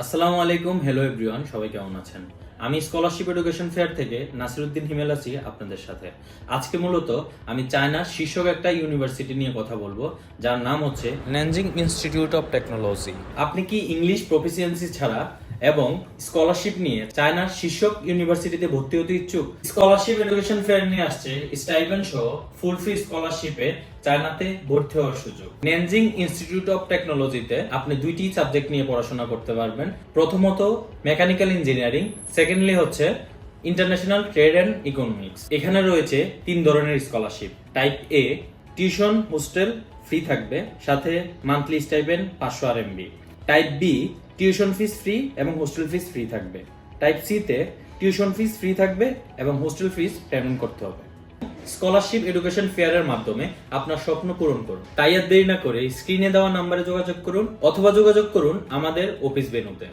আসসালামু আলাইকুম hello everyone সবাই কেমন আছেন? আমি স্কলারশিপ এডুকেশন ফেয়ার থেকে নাসিরুদ্দিন হিমেল আছি আপনাদের সাথে। আজকে মূলত আমি চায়নার শীর্ষক একটা ইউনিভার্সিটি নিয়ে কথা বলব যার নাম হচ্ছে ন্যানজিং ইনস্টিটিউট অফ টেকনোলজি আপনি কি ইংলিশ প্রফিসিয়েন্সি ছাড়া এবং স্কলারশিপ নিয়ে চায়নার শীর্ষক ইউনিভার্সিটিতে ভর্তি হতে ইচ্ছুক। স্কলারশিপ এডুকেশন ফেয়ার নিয়ে আসছে স্টাইপেন্ড সহ ফুল ফি স্কলারশিপে চায়নাতে ভর্তি হওয়ার সুযোগ। নেনজিং ইনস্টিটিউট অফ টেকনোলজিতে আপনি দুইটি সাবজেক্ট নিয়ে পড়াশোনা করতে পারবেন। প্রথমত মেকানিক্যাল ইঞ্জিনিয়ারিং সেকেন্ডলি হচ্ছে ইন্টারন্যাশনাল ট্রেড অ্যান্ড ইকোনমিক্স এখানে রয়েছে তিন ধরনের scholarship type A tuition hostel free থাকবে, সাথে মান্থলি স্টাইপেন্ড পাঁচশো R MB type B tuition fees free এবং হোস্টেল ফিস ফ্রি থাকবে। টাইপ সি তে টিউশন ফিস ফ্রি থাকবে এবং হোস্টেল ফিস পেমেন্ট করতে হবে। স্কলারশিপ এডুকেশন ফেয়ারের মাধ্যমে আপনার স্বপ্ন পূরণ করুন। তাই আর দেরি না করে স্ক্রিনে দেওয়া নাম্বারে যোগাযোগ করুন অথবা যোগাযোগ করুন আমাদের অফিস বেনুতে